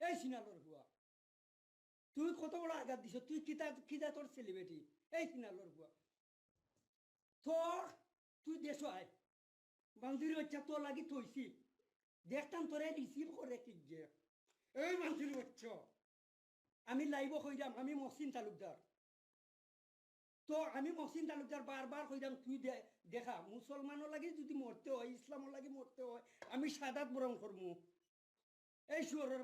এই সিনালোর হুয়া তুই কত বড় আঘাত দিছ? তুই কিতা কিতা তোর সেলিব্রিটি এই সিনালোর হুয়া তোর তুই দেশ আয়। বান্ধবীর বাচ্চা তোর লাগি থইছি। দেখতাম তোরে রিসিভ করে কি যে। এই বান্ধবীর বাচ্চা। আমি লাইব কইরাম আমি মহসিন তালুকদার। তো আমি মহসিন তালুকদার বারবার কইরাম তুই দেখা, মুসলমানও লাগে যদি মরতে হয়, ইসলামও লাগে মরতে হয়, আমি সাদাত বরণ করমু এই সুরের